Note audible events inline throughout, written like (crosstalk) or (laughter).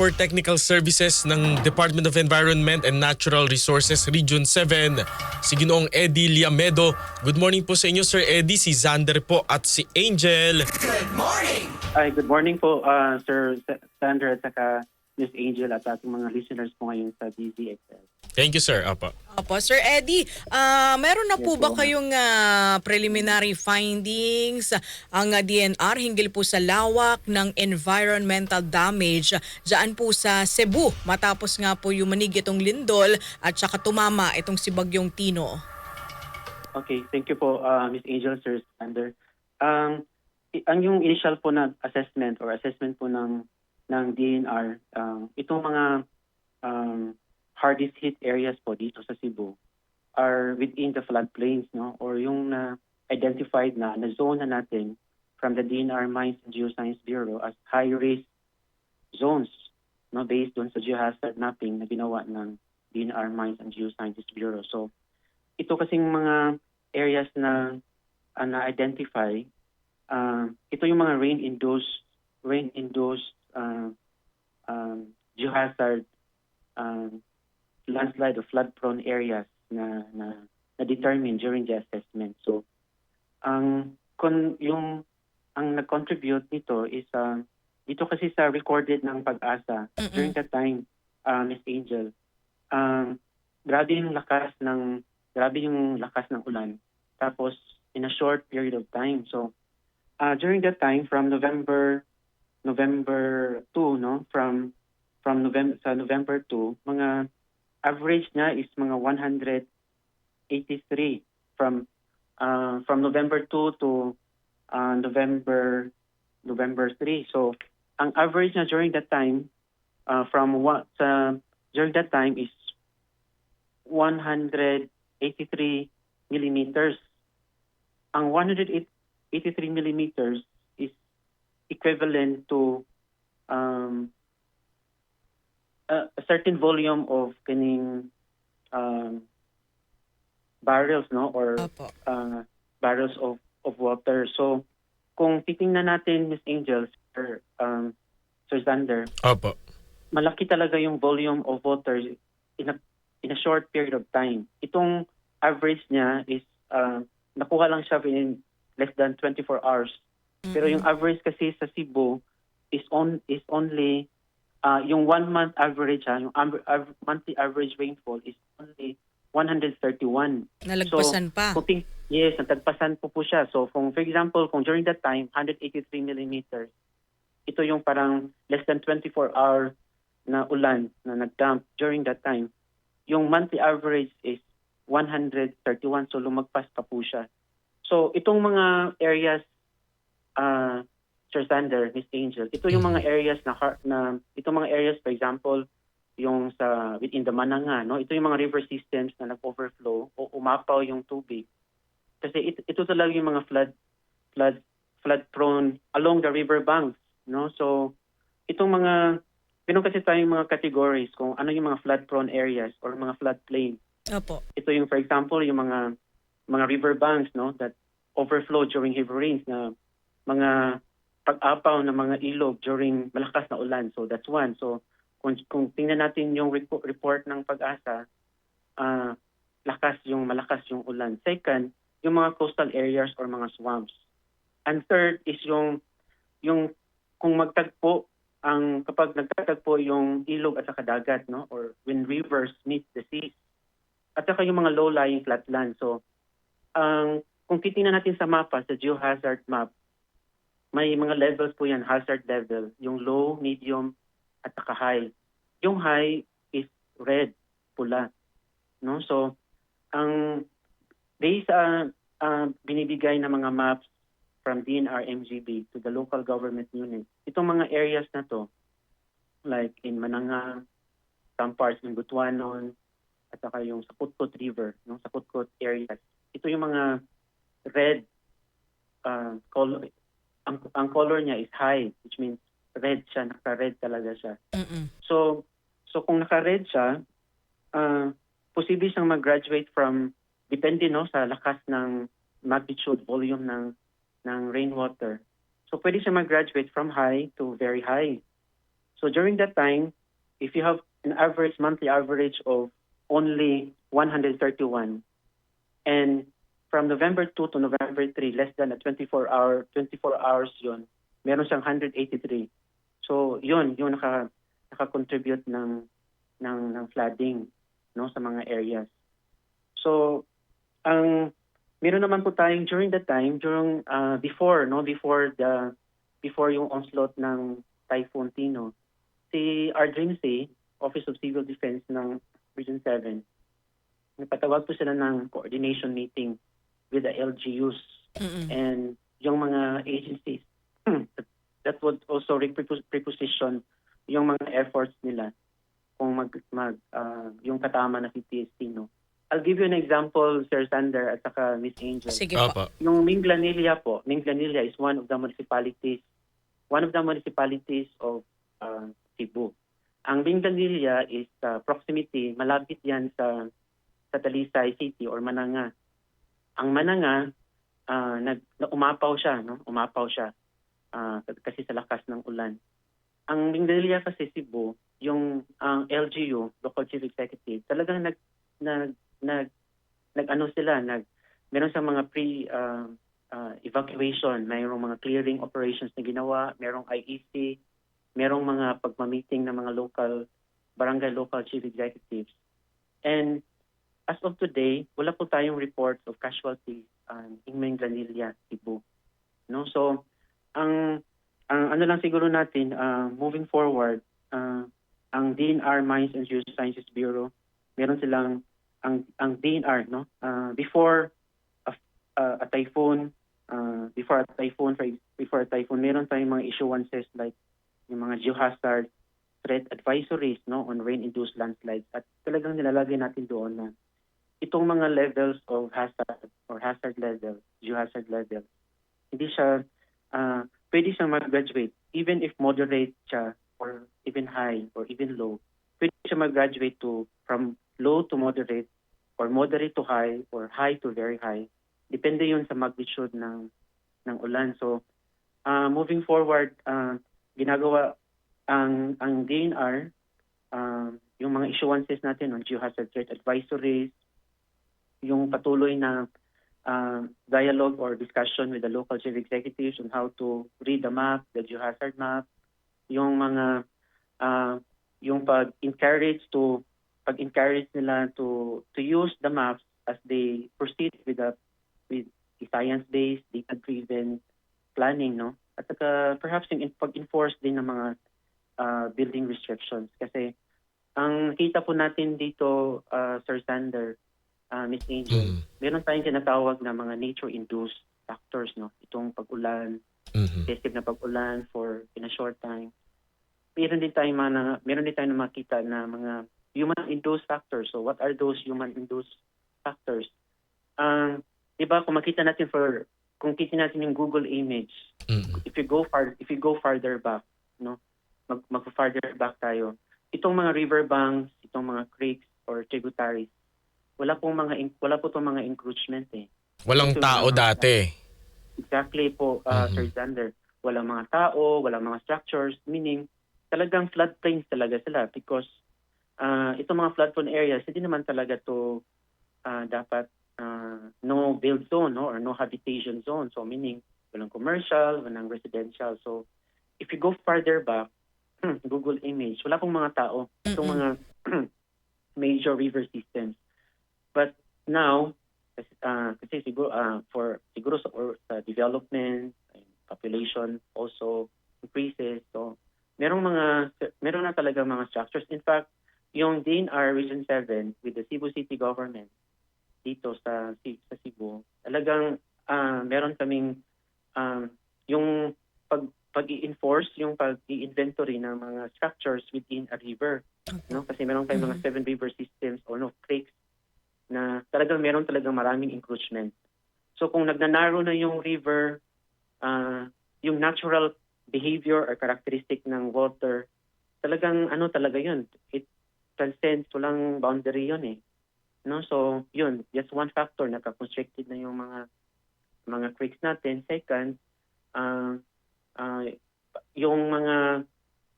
for Technical Services ng Department of Environment and Natural Resources Region 7, si Ginoong Eddie Liamedo. Good morning po sa inyo Sir Eddie, si Zander po at si Angel. Ay, good morning po, uh, Sir Sa- Sandra at saka Miss Angel at ating mga listeners po ngayon sa DZXL. Thank you sir. Apa. Opo, Sir Eddie, ah, meron na po Yes, ba po, kayong ah, preliminary findings ang ah, DNR hinggil po sa lawak ng environmental damage dyan po sa Cebu matapos nga po yung manig itong lindol at saka tumama itong si Bagyong Tino? Okay, thank you po, uh, Miss Angel, Sir Sander. Ang i- ang yung initial po na assessment or assessment po ng ng DNR, um, itong mga um, hardest hit areas po dito sa Cebu are within the floodplains, no? Or yung na identified na na zone na natin from the DNR Mines and Geoscience Bureau as high risk zones, no? Based on sa geohazard mapping na ginawa ng DNR Mines and Geosciences Bureau. So ito kasing mga areas na ah, na-identify, ah, ito yung mga rain-induced rain-induced ah, um, geohazard um, landslide or flood-prone areas na na na-determine during the assessment. So, ang kon yung ang nag-contribute nito is ah, dito kasi sa recorded ng pag-asa Mm-mm. during that time, uh, Miss Angel, um, grabe yung lakas ng grabe yung lakas ng ulan. Tapos in a short period of time. So uh, during that time from November November 2 no from from November sa November 2 mga average na is mga 183 from uh, from November 2 to uh, November November 3. So ang average na during that time uh, from what sa during that time is 183 millimeters. Ang 183 millimeters equivalent to um, a, a certain volume of kaning um, barrels no or Opo. uh, barrels of of water. So kung titingnan natin Miss Angel Sir um, Sir Zander, Opo. malaki talaga yung volume of water in a in a short period of time. Itong average niya is uh, nakuha lang siya in less than 24 hours. Pero yung average kasi sa Cebu is on is only uh, yung one month average ha, yung av- av- monthly average rainfall is only 131. Nalagpasan pa. Kung ting- yes, natagpasan po po siya. So kung for example, kung during that time 183 millimeters, ito yung parang less than 24 hour na ulan na nagdump during that time. Yung monthly average is 131 so lumagpas pa po siya. So itong mga areas uh, Sir Sander, Miss Angel, ito yung mga areas na na itong mga areas for example yung sa within the Mananga, no? Ito yung mga river systems na nag-overflow o umapaw yung tubig. Kasi ito, ito talaga yung mga flood flood flood prone along the river banks, no? So itong mga Meron kasi tayong mga categories kung ano yung mga flood prone areas or mga flood plain. Opo. Ito yung for example yung mga mga river banks no that overflow during heavy rains na mga pag-apaw ng mga ilog during malakas na ulan. So that's one. So kung, kung tingnan natin yung repo- report ng pag-asa, ah, lakas yung malakas yung ulan. Second, yung mga coastal areas or mga swamps. And third is yung yung kung magtagpo ang kapag nagtatagpo yung ilog at saka dagat no or when rivers meet the seas at saka yung mga low-lying flatland. So, ang kung titingnan natin sa mapa, sa geohazard map, may mga levels po yan, hazard level. Yung low, medium, at saka high. Yung high is red, pula. No? So, ang based sa ah, binibigay na mga maps from DNR MGB to the local government unit, itong mga areas na to, like in Mananga, some parts in Butuanon, at saka yung sa Kutkot River, no, sa Kutkot areas. Ito yung mga red uh, color. Ang, ang color niya is high, which means red siya, naka-red talaga siya. Mm-mm. So, so kung naka-red siya, uh, posible siyang mag-graduate from, depende no, sa lakas ng magnitude, volume ng, ng rainwater. So, pwede siya mag-graduate from high to very high. So during that time, if you have an average monthly average of only 131 and from November 2 to November 3 less than a 24 hour 24 hours yun meron siyang 183 so yun yung naka naka-contribute ng ng ng flooding no sa mga areas. So ang meron naman po tayong during that time during uh, before no before the before yung onslaught ng Typhoon Tino si RDRIMC Office of Civil Defense ng Region 7 nagpatawag po sila ng coordination meeting with the LGUs Mm-mm. and yung mga agencies (clears throat) that would also repos- preposition yung mga efforts nila kung mag, mag ah, yung katama na si TST no. I'll give you an example Sir Sander at saka Miss Angel. Sige po. Yung Minglanilla po, Minglanilla is one of the municipalities one of the municipalities of uh, Cebu. Ang Minglanilla is uh, proximity, malapit yan sa sa Talisay City or Mananga. Ang Mananga ah, nag na umapaw siya, no? Umapaw siya ah, kasi sa lakas ng ulan. Ang Minglanilla kasi Cebu, yung ang LGU, Local Chief Executive, talagang nag nag nag nag ano sila, nag meron sa mga pre ah, ah, evacuation, mayroong mga clearing operations na ginawa, merong IEC, merong mga pagmamiting ng mga local barangay local chief executives. And as of today, wala po tayong reports of casualties um, in Manglanilla, Cebu. No? So, ang ang ano lang siguro natin ah, moving forward, ah, ang DNR Mines and Geosciences Bureau, meron silang ang ang DNR no ah, before a, a, a typhoon uh, before a typhoon for before a typhoon meron tayong mga issuances like yung mga geohazard threat advisories no on rain induced landslides at talagang nilalagay natin doon itong mga levels of hazard or hazard level geohazard level hindi siya uh, pwede siyang mag-graduate. Even if moderate siya or even high or even low pwede siya mag-graduate to from low to moderate or moderate to high or high to very high. Depende yun sa magnitude ng ng ulan. So uh, moving forward uh, ginagawa ang ang DNR um, yung mga issuances natin on geohazard threat advisories yung patuloy na uh, dialogue or discussion with the local chief executives on how to read the map, the geohazard map, yung mga uh, yung pag-encourage to pag-encourage nila to to use the maps as they proceed with the with the science-based, data-driven planning, no? At saka perhaps yung pag-enforce din ng mga uh, building restrictions kasi ang kita po natin dito uh, Sir Sander, uh, Miss Angel, Mhm. meron tayong tinatawag na mga nature-induced factors, no? Itong pag-ulan, Mhm. excessive na pag-ulan for in a short time. Meron din tayong mga meron din tayong makita na mga human-induced factors. So what are those human-induced factors? Um, 'di ba kung makita natin for kung kita natin yung Google image, Mhm. if you go far if you go farther back, no? Mag mag farther back tayo. Itong mga river banks, itong mga creeks or tributaries, wala pong mga wala po tong mga encroachment eh. Walang Ito tao mga- dati. Exactly po, uh, Mhm. Sir Xander. Walang mga tao, walang mga structures, meaning talagang floodplains talaga sila because uh, itong mga floodprone areas, hindi naman talaga to uh, dapat uh, no build zone no, or no habitation zone. So meaning walang commercial, walang residential. So if you go farther back, (clears throat) Google image, wala pong mga tao. Itong mga (clears throat) major river systems. But now, uh, kasi siguro uh, for siguro sa, or, sa development population also increases. So merong mga meron na talaga mga structures. In fact yung DNR Region 7 with the Cebu City government dito sa sa Cebu talagang ah, meron kaming um, yung pag pag-i-enforce yung pag-i-inventory ng mga structures within a river no? Kasi meron tayong mga seven river systems or no creeks na talagang meron talagang maraming encroachment. So kung nagnanarrow na yung river, ah, yung natural behavior or characteristic ng water, talagang ano talaga yun. It transcends, walang boundary yun eh. No? So yun, just one factor, nagka-constricted na yung mga mga creeks natin. Second, ah, ah, yung mga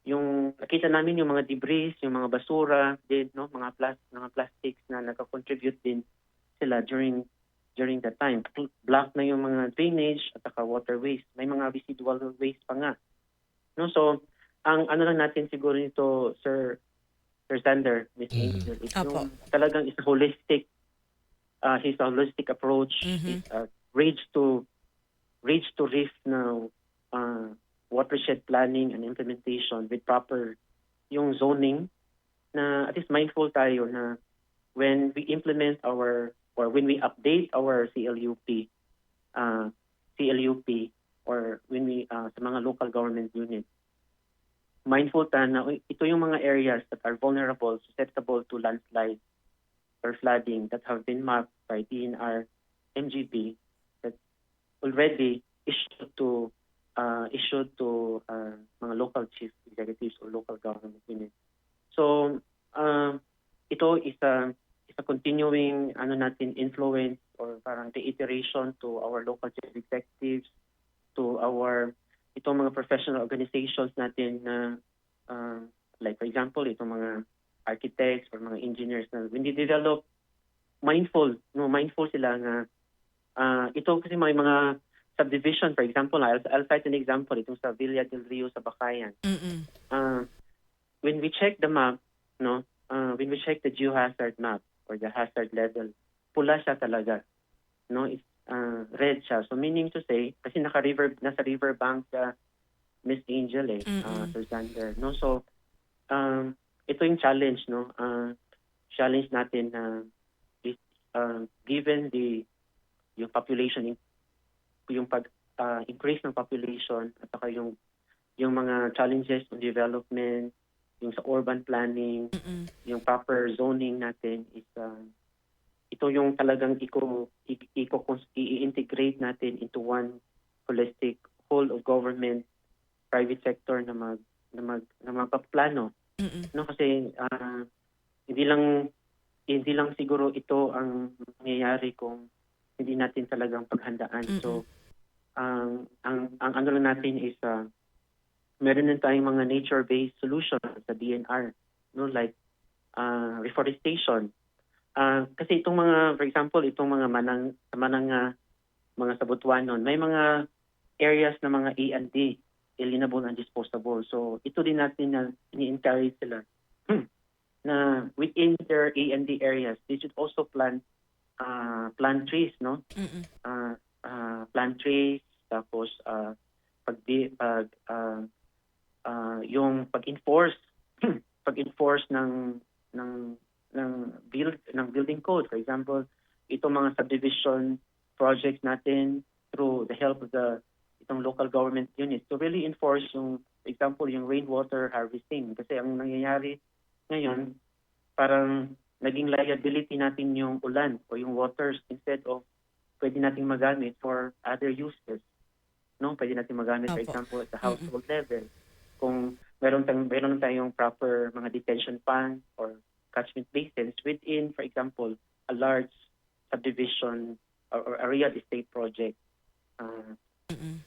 yung nakita namin yung mga debris, yung mga basura din, no, mga plas mga plastics na nagko-contribute din sila during during that time. Block na yung mga drainage at saka waterways. May mga residual waste pa nga. No, so ang ano lang natin siguro nito, Sir Sir Sander, Miss Mm. Angel, is Apo. yung talagang is holistic uh, his holistic approach Mhm. is uh, bridge to bridge to reef na uh, watershed planning and implementation with proper yung zoning na at least mindful tayo na when we implement our or when we update our CLUP uh, CLUP or when we uh, sa mga local government units mindful tayo na "Uy, ito yung mga areas that are vulnerable susceptible to landslide or flooding that have been mapped by DNR MGB that already issued to uh, issued to uh, mga local chief executives or local government units. So uh, ito is a is a continuing ano natin influence or parang reiteration to our local chief executives to our itong mga professional organizations natin na uh, like for example itong mga architects or mga engineers na when they develop mindful no mindful sila nga ah, ito kasi may mga subdivision for example I'll, I'll cite an example itong sa Villa del Rio sa Bakayan Mm-mm. uh, when we check the map, no, uh, when we check the geohazard map or the hazard level, pula siya talaga. No, it's uh, red siya. So meaning to say, kasi naka river nasa river bank sa Miss Angel eh, uh. Sir Sander. No, so um, ito yung challenge, no. Uh, challenge natin na is uh, given the yung population in- yung pag uh, increase ng population at saka yung yung mga challenges ng development, yung sa urban planning, Mm-mm. yung proper zoning natin is uh, ito yung talagang iko iko i-integrate natin into one holistic whole of government private sector na mag na mag na magpaplano Mm-mm. no kasi ah, hindi lang hindi lang siguro ito ang mangyayari kung hindi natin talagang paghandaan so ang ang ang ano lang natin is ah, meron din tayong mga nature-based solutions sa DNR no? Like ah, reforestation. Ah, kasi itong mga for example itong mga manang sa manang ah, mga sabutuanon may mga areas na mga E&D alienable and disposable. So ito din natin na ini-encourage sila na within their A&D areas they should also plant ah, plant trees no? Mm-mm. uh, uh, plant trees, tapos uh, pag, pag uh, uh, yung pag-enforce (clears throat) pag-enforce ng ng ng build ng building code. For example itong mga subdivision projects natin through the help of the itong local government units to really enforce yung example yung rainwater harvesting. Kasi ang nangyayari ngayon parang naging liability natin yung ulan o yung waters instead of pwede nating magamit for other uses. No, pwede nating magamit for Opo. example at the household level. Kung meron tayong meron tayong proper mga detention ponds or catchment basins within for example a large subdivision or, or a real estate project. Uh.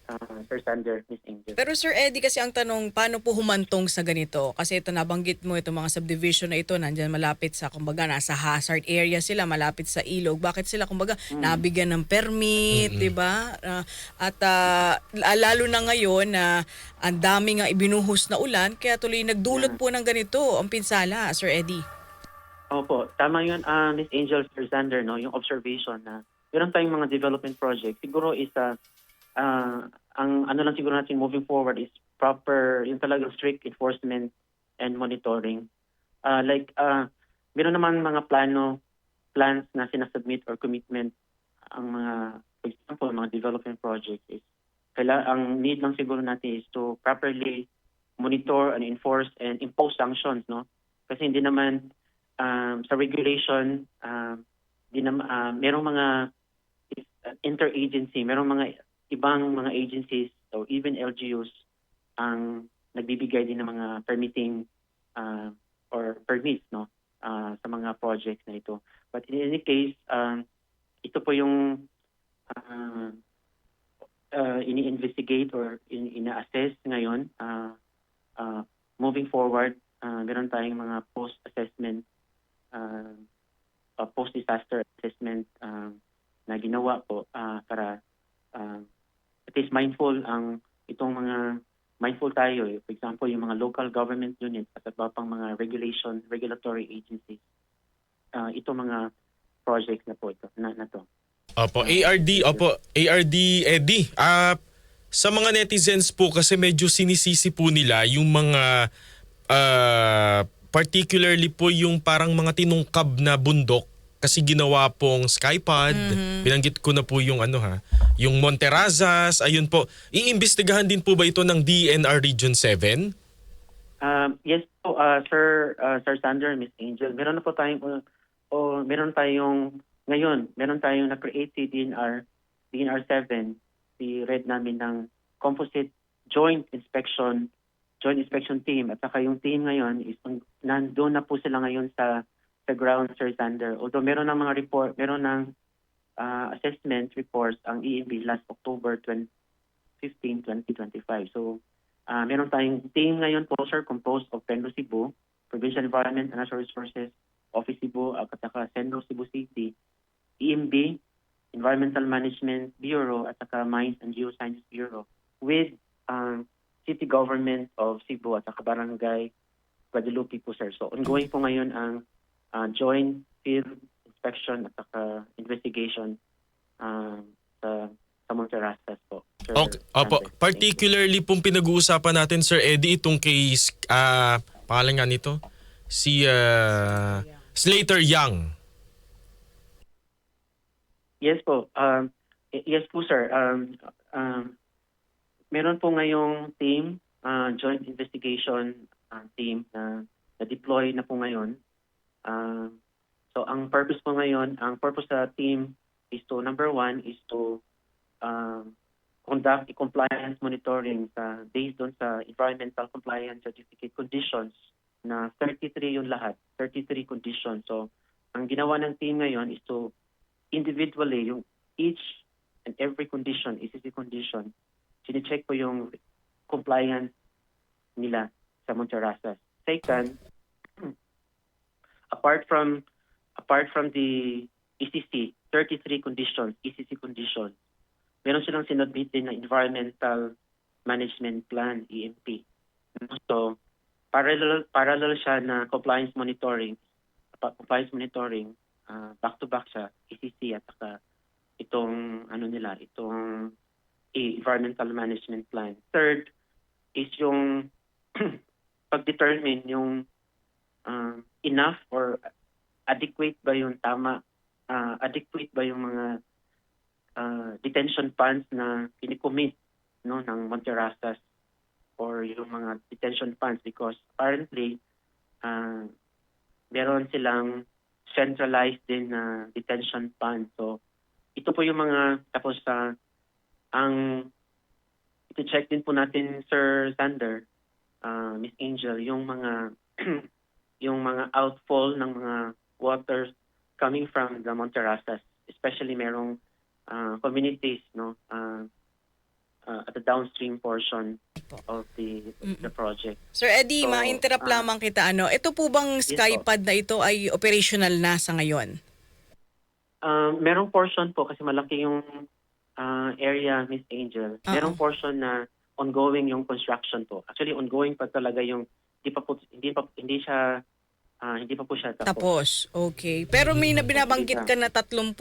Uh, Sir Sander, Miss Angel. Pero Sir Eddie, kasi ang tanong, paano po humantong sa ganito? Kasi ito nabanggit mo, itong mga subdivision na ito, nandyan malapit sa, kumbaga, nasa hazard area sila, malapit sa ilog. Bakit sila, kumbaga, nabigyan ng permit, di ba? Ah, at ah, lalo na ngayon na ang dami nga ibinuhos na ulan, kaya tuloy nagdulot po ng ganito ang pinsala, Sir Eddie. Opo, tama yun, ah, Miss Angel Sir Sander, no, yung observation na meron tayong mga development project. Siguro is ah, ang ano lang siguro natin moving forward is proper, yung talagang strict enforcement and monitoring. Ah, like, ah, meron naman mga plano, plans na sinasubmit or commitment ang mga, for example, mga development projects is kaila, ang need lang siguro natin is to properly monitor and enforce and impose sanctions, no? Kasi hindi naman um, sa regulation, um, di na, uh, merong mga interagency, merong mga ibang mga agencies or even LGUs ang nagbibigay din ng mga permitting uh, or permits no uh, sa mga projects na ito. But in any case, um, ito po yung uh, uh, ini-investigate or in, ina-assess ngayon uh, uh, moving forward, uh, meron tayong mga post-assessment, uh, uh, post-disaster assessment uh, na ginawa po uh, para uh, at least mindful ang itong mga mindful tayo. eh. For example, yung mga local government units at iba pang mga regulation, regulatory agencies. Uh, ito mga projects na po ito, na, na to. Opo, ARD, opo, ARD Eddie. Ah, sa mga netizens po kasi medyo sinisisi po nila yung mga ah, particularly po yung parang mga tinungkab na bundok kasi ginawa pong Skypad. Binanggit ko na po yung ano ha, yung Monterazas, ayun po. Iimbestigahan din po ba ito ng DNR Region 7? Um, yes po, uh, Sir uh, Sir Sander, Miss Angel. Meron na po tayong uh, o meron tayong ngayon, meron tayong na-create si DNR DNR 7, si red namin ng composite joint inspection joint inspection team at saka yung team ngayon is nandoon na po sila ngayon sa sa ground Sir Sander. Although meron ng mga report, meron ng uh, assessment reports ang EMB last October 20, 15, 2025. So Ah, meron tayong team ngayon po, sir, composed of Penlo Cebu, Provincial Environment and Natural Resources, Office Cebu, at saka Senro Cebu City, EMB, Environmental Management Bureau, at saka Mines and Geosciences Bureau, with um, City Government of Cebu at saka Barangay Guadalupe po, sir. So, ongoing po ngayon ang ah, joint field inspection at saka investigation um, sa sa Monterrasas po. Sir Okay, opo, particularly pong pinag-uusapan natin Sir Eddie itong case ah pangalan nga nito si ah, Slater Young. Yes po. Um, yes po, sir. Um, um, meron po ngayong team, uh, joint investigation uh, team na na-deploy na po ngayon. Uh, so, ang purpose po ngayon, ang purpose sa team is to, number one, is to um, conduct a compliance monitoring sa, based on sa environmental compliance certificate conditions na 33 yung lahat, 33 conditions. So, ang ginawa ng team ngayon is to individually, yung each and every condition, ECC condition, sinicheck po yung compliance nila sa Monterrasas. Second, (clears throat) apart from apart from the ECC, 33 conditions, ECC conditions, meron silang sinubmit din na Environmental Management Plan, EMP. So, parallel, parallel siya na compliance monitoring, compliance monitoring, ah, back-to-back siya, ECC at saka itong ano nila, itong environmental management plan. Third is yung (clears throat) pag-determine yung ah, enough or adequate ba yung tama, ah, adequate ba yung mga ah, detention funds na pinicommit no, ng Monterrasas or yung mga detention funds because apparently ah, meron silang centralized din na detention fund. So, ito po yung mga, tapos sa, ang, ito-check din po natin, Sir Sander, ah, Miss Angel, yung mga, (clears throat) yung mga outfall ng mga waters coming from the Monterrasas, especially merong ah, communities, no, ah, ah, at the downstream portion of the the project. Sir Eddie, So, ma-interrupt ah, lamang kita. Ano, ito po bang Yes. Skypad na ito ay operational na sa ngayon? Um, merong portion po kasi malaki yung ah, area, Miss Angel. Merong Oo. portion na ongoing yung construction po. Actually, ongoing pa talaga yung hindi pa po hindi pa hindi siya ah, hindi pa po siya tapos. Tapos, okay. Pero may na binabanggit ka na 33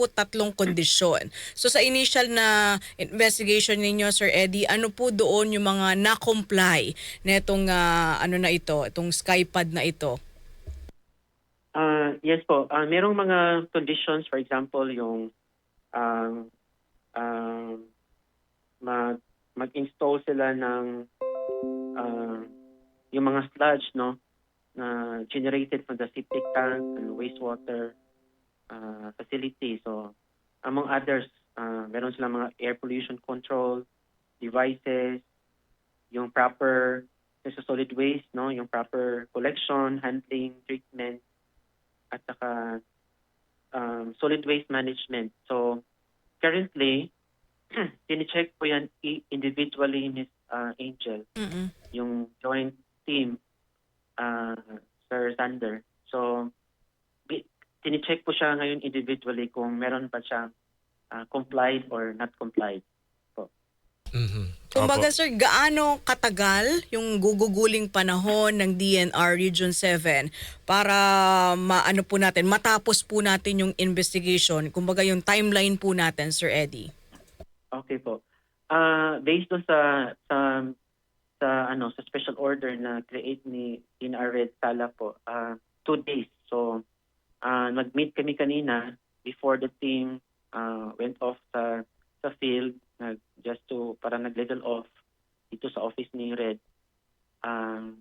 kondisyon. So sa initial na investigation ninyo, Sir Eddie, ano po doon yung mga na-comply na itong, ah, ano na ito, itong Skypad na ito? Ah, yes po. Ah, merong mga conditions, for example, yung um, um, mag, mag-install sila ng ah, yung mga sludge, no, na generated from the septic tank and wastewater ah, facility. So, among others, ah, meron silang mga air pollution control devices, yung proper sa solid waste, no, yung proper collection, handling, treatment, at saka um, solid waste management. So, currently, (clears throat) tinicheck po yan individually, Miss uh, Angel, Mm-mm. yung joint team uh, Sir Sander. So, bi- tinicheck po siya ngayon individually kung meron pa siya uh, complied or not complied. Mhm. Kumbaga Opo. sir, gaano katagal yung guguguling panahon ng DNR Region 7 para maano po natin, matapos po natin yung investigation? Kumbaga yung timeline po natin, Sir Eddie. Okay po. Ah, based on sa sa sa ano sa special order na create ni in Red Sala po, ah, two days. So ah, nag-meet kami kanina before the team ah, went off sa sa field nag just to para nag-level off dito sa office ni Red. Um,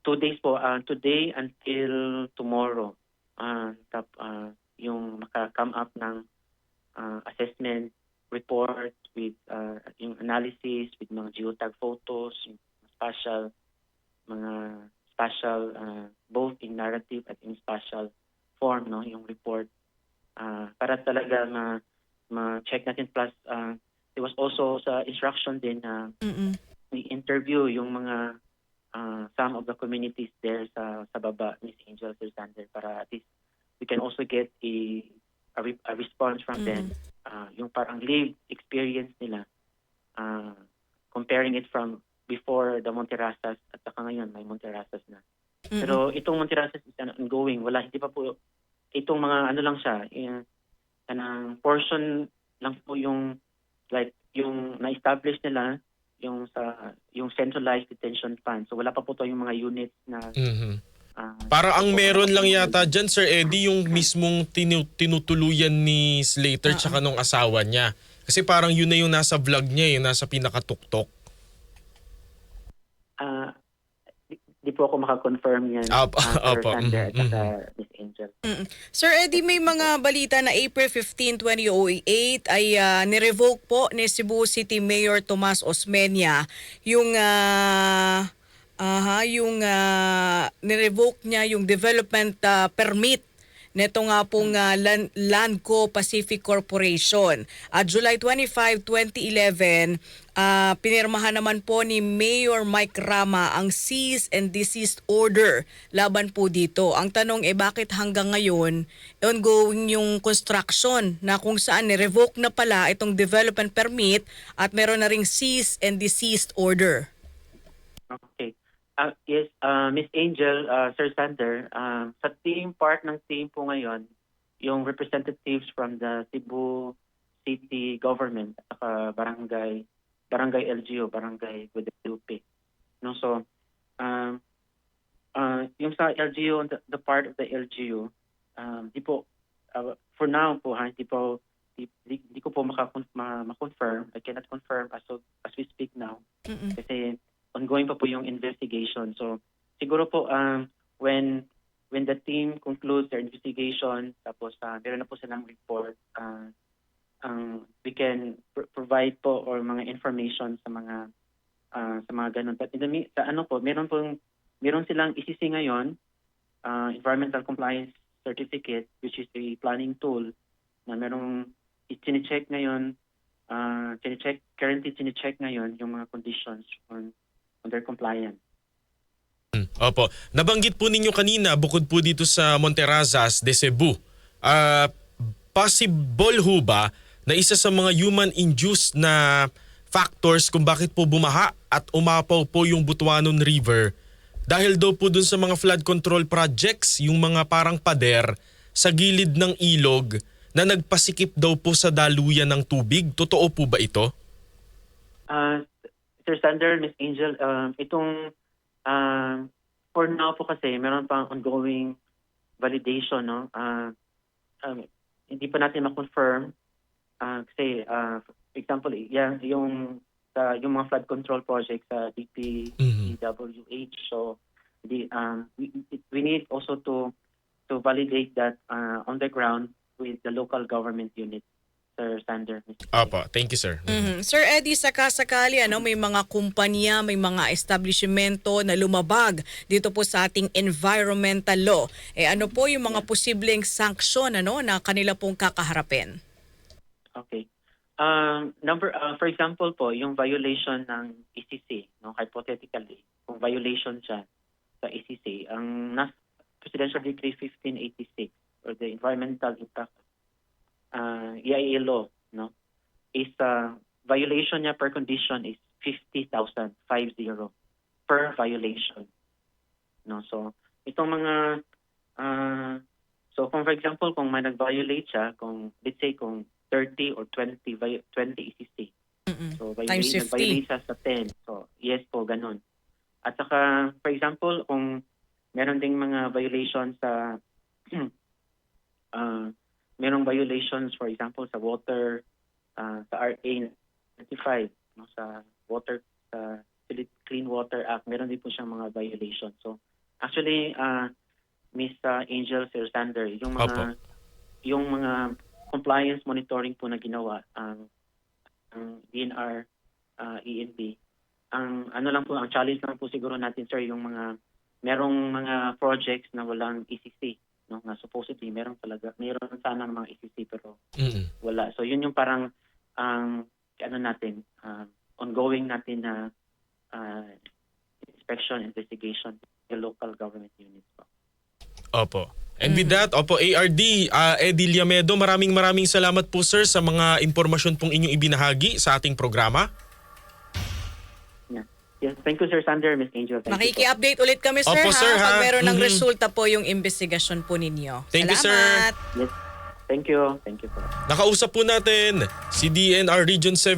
two days po, ah, today until tomorrow. ah tap, ah, yung maka-come up ng ah, assessment report with uh, yung analysis with mga geotag photos, yung spatial mga spatial uh, both in narrative at in spatial form no yung report. Uh, para talaga ma ma-check natin. Plus uh, there was also sa instruction din na Mm-mm. i-interview yung mga uh, some of the communities there sa sa baba Miss Angel Sir Sander para at least we can also get a a, re- a response from them uh, yung parang lived experience nila uh, comparing it from before the Monterasas at saka ngayon may Monterasas na. Mm-mm. Pero itong Monterasas is ano, ongoing. Wala, hindi pa po, itong mga ano lang siya, yung, kanang portion lang po yung, like, yung na-establish nila, yung sa, yung centralized detention fund. So wala pa po to yung mga units na, Mhm. Para ang meron lang yata dyan, Sir Eddie, yung mismong tinu- tinutuluyan ni Slater tsaka nung asawa niya. Kasi parang yun na yung nasa vlog niya, yung nasa pinakatuktok. ah, di, di po ako makakonfirm yan. Opo, ah, Sir opo. Sander at Mhm, saka Miss Angel. Sir Eddie, may mga balita na April 15, 2008 ay ah, nirevoke po ni Cebu City Mayor Tomas Osmeña yung ah, aha, yung ah, nirevoke niya yung development ah, permit Neto nga pong ah, Lan- Landco Pacific Corporation. At July 25, 2011, ah, pinirmahan naman po ni Mayor Mike Rama ang cease and desist order laban po dito. Ang tanong eh bakit hanggang ngayon ongoing yung construction na kung saan ni-revoke na pala itong development permit at meron na ring cease and desist order. Okay. Ah, yes, uh, Miss Angel, uh, Sir Sander, um, sa team part ng team po ngayon, yung representatives from the Cebu City government at saka barangay, barangay LGU, barangay Guadalupe. No, so, um, uh, yung sa LGU, the, the part of the LGU, um, di po, uh, for now po, ha, di po, di, di, di ko po makakon- ma- ma-confirm, I cannot confirm as, of, as we speak now, Mm-mm. kasi ongoing pa po yung investigation. So siguro po um, when when the team concludes their investigation tapos uh, meron na po silang report uh, ang we can pr- provide po or mga information sa mga uh, sa mga ganun. But in the sa ano po, meron po meron silang isisi ngayon uh, environmental compliance certificate which is a planning tool na merong i-check ngayon uh, check currently check ngayon yung mga conditions on their compliance. Mm, Opo. Nabanggit po ninyo kanina, bukod po dito sa Monterrazas de Cebu, ah, possible ho ba na isa sa mga human-induced na factors kung bakit po bumaha at umapaw po yung Butuanon River dahil daw po dun sa mga flood control projects, yung mga parang pader sa gilid ng ilog na nagpasikip daw po sa daluyan ng tubig. Totoo po ba ito? Uh, Sir Sander, Miss Angel, um, itong um, for now po kasi meron pang ongoing validation, no? Uh, um, hindi pa natin ma-confirm uh, kasi uh, for example, yan, yung sa yung mga flood control project sa DP Mhm. DWH. So the um we, we need also to to validate that uh, on the ground with the local government unit, Sir Sander. Opo, thank you sir. Mhm. Sir Eddie, sakasakali ano, may mga kumpanya, may mga establishmento na lumabag dito po sa ating environmental law. Eh ano po yung mga posibleng sanksyon ano, na kanila pong kakaharapin? Okay. Um, number, uh, for example po, yung violation ng ECC, no, hypothetically, kung violation siya, sa ECC, ang NAS Presidential Decree 1586 or the Environmental Impact uh, EIA law, no, is uh, violation niya per condition is 50,000, 50 per violation. No, so itong mga uh, so kung for example kung may nag-violate siya, kung let's say kung 30 or 20 vi- 20 ECC, Mm-mm. So, violate, 50. nag-violate siya sa 10. So, yes po, ganun. At saka, for example, kung meron ding mga violations sa, (clears throat) uh, merong violations, for example, sa water, uh, sa RA 95, no, sa water, sa Clean Water Act, meron din po siyang mga violations. So, actually, uh, Miss uh, Angel Sir Sander, yung mga, Opo. yung mga compliance monitoring po na ginawa, ang ang DNR, uh, ENP. Ang ano lang po, ang challenge lang po siguro natin sir, yung mga merong mga projects na walang ECC, no? Na supposedly meron talaga, meron sana ng mga ECC pero Mm-mm. wala. So yun yung parang ang ano natin, uh, ongoing natin na uh, inspection investigation the local government units po. Opo. And with that, opo, ARD, uh, Eddie Liamedo, maraming maraming salamat po sir sa mga impormasyon pong inyong ibinahagi sa ating programa. Yes, thank you Sir Sander, Miss Angel. Thank you po. Makiki-update ulit kami, sir, Opo, ha? sir, Pag ha? meron ng Mhm. resulta po yung investigasyon po ninyo. Thank you, sir. Salamat. Yes. Thank you. Thank you po. Nakausap po natin si DNR Region 7